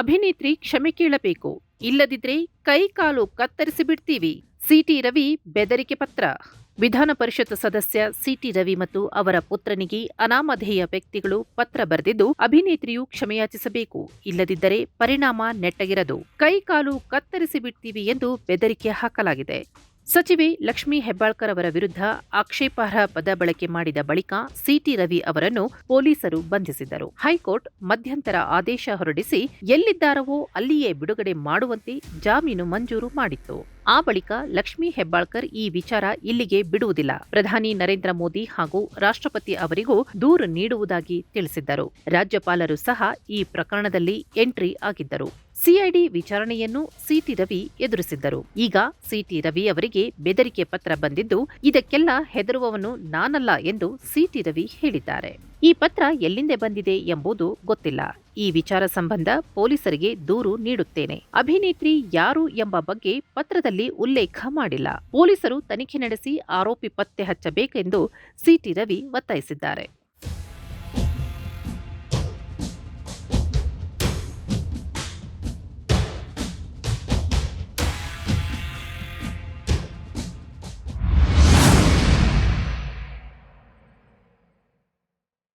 ಅಭಿನೇತ್ರಿ ಕ್ಷಮೆ ಕೇಳಬೇಕು. ಇಲ್ಲದಿದ್ರೆ ಕೈ ಕಾಲು ಕತ್ತರಿಸಿ ಬಿಡ್ತೀವಿ. ಸಿಟಿ ರವಿ ಬೆದರಿಕೆ ಪತ್ರ. ವಿಧಾನ ಪರಿಷತ್ ಸದಸ್ಯ ಸಿಟಿ ರವಿ ಮತ್ತು ಅವರ ಪುತ್ರನಿಗೆ ಅನಾಮಧೇಯ ವ್ಯಕ್ತಿಗಳು ಪತ್ರ ಬರೆದಿದ್ದು ಅಭಿನೇತ್ರಿಯು ಕ್ಷಮೆಯಾಚಿಸಬೇಕು ಇಲ್ಲದಿದ್ದರೆ ಪರಿಣಾಮ ನೆಟ್ಟಗಿರದು. ಕೈಕಾಲು ಕತ್ತರಿಸಿ ಬಿಡ್ತೀವಿ ಎಂದು ಬೆದರಿಕೆ ಹಾಕಲಾಗಿದೆ. ಸಚಿವೆ ಲಕ್ಷ್ಮೀ ಹೆಬ್ಬಾಳ್ಕರ್ ಅವರ ವಿರುದ್ಧ ಆಕ್ಷೇಪಾರ್ಹ ಪದ ಬಳಕೆ ಮಾಡಿದ ಬಳಿಕ ಸಿಟಿ ರವಿ ಅವರನ್ನು ಪೊಲೀಸರು ಬಂಧಿಸಿದ್ದರು. ಹೈಕೋರ್ಟ್ ಮಧ್ಯಂತರ ಆದೇಶ ಹೊರಡಿಸಿ ಎಲ್ಲಿದ್ದಾರವೋ ಅಲ್ಲಿಯೇ ಬಿಡುಗಡೆ ಮಾಡುವಂತೆ ಜಾಮೀನು ಮಂಜೂರು ಮಾಡಿತ್ತು. ಆ ಬಳಿಕ ಲಕ್ಷ್ಮೀ ಹೆಬ್ಬಾಳ್ಕರ್ ಈ ವಿಚಾರ ಇಲ್ಲಿಗೆ ಬಿಡುವುದಿಲ್ಲ. ಪ್ರಧಾನಿ ನರೇಂದ್ರ ಮೋದಿ ಹಾಗೂ ರಾಷ್ಟ್ರಪತಿ ಅವರಿಗೂ ದೂರು ನೀಡುವುದಾಗಿ ತಿಳಿಸಿದ್ದರು. ರಾಜ್ಯಪಾಲರು ಸಹ ಈ ಪ್ರಕರಣದಲ್ಲಿ ಎಂಟ್ರಿ ಆಗಿದ್ದರು. ಸಿಐಡಿ ವಿಚಾರಣೆಯನ್ನು ಸಿಟಿ ರವಿ ಎದುರಿಸಿದ್ದರು. ಈಗ ಸಿಟಿ ರವಿ ಅವರಿಗೆ ಬೆದರಿಕೆ ಪತ್ರ ಬಂದಿದ್ದು, ಇದಕ್ಕೆಲ್ಲ ಹೆದರುವವನು ನಾನಲ್ಲ ಎಂದು ಸಿಟಿ ರವಿ ಹೇಳಿದ್ದಾರೆ. ಈ ಪತ್ರ ಎಲ್ಲಿಂದೆ ಬಂದಿದೆ ಎಂಬುದು ಗೊತ್ತಿಲ್ಲ. ಈ ವಿಚಾರ ಸಂಬಂಧ ಪೊಲೀಸರಿಗೆ ದೂರು ನೀಡುತ್ತೇನೆ. ಅಭಿನೇತ್ರಿ ಯಾರು ಎಂಬ ಬಗ್ಗೆ ಪತ್ರದಲ್ಲಿ ಉಲ್ಲೇಖ ಮಾಡಿಲ್ಲ. ಪೊಲೀಸರು ತನಿಖೆ ನಡೆಸಿ ಆರೋಪಿ ಪತ್ತೆ ಹಚ್ಚಬೇಕೆಂದು ಸಿಟಿ ರವಿ ಒತ್ತಾಯಿಸಿದ್ದಾರೆ.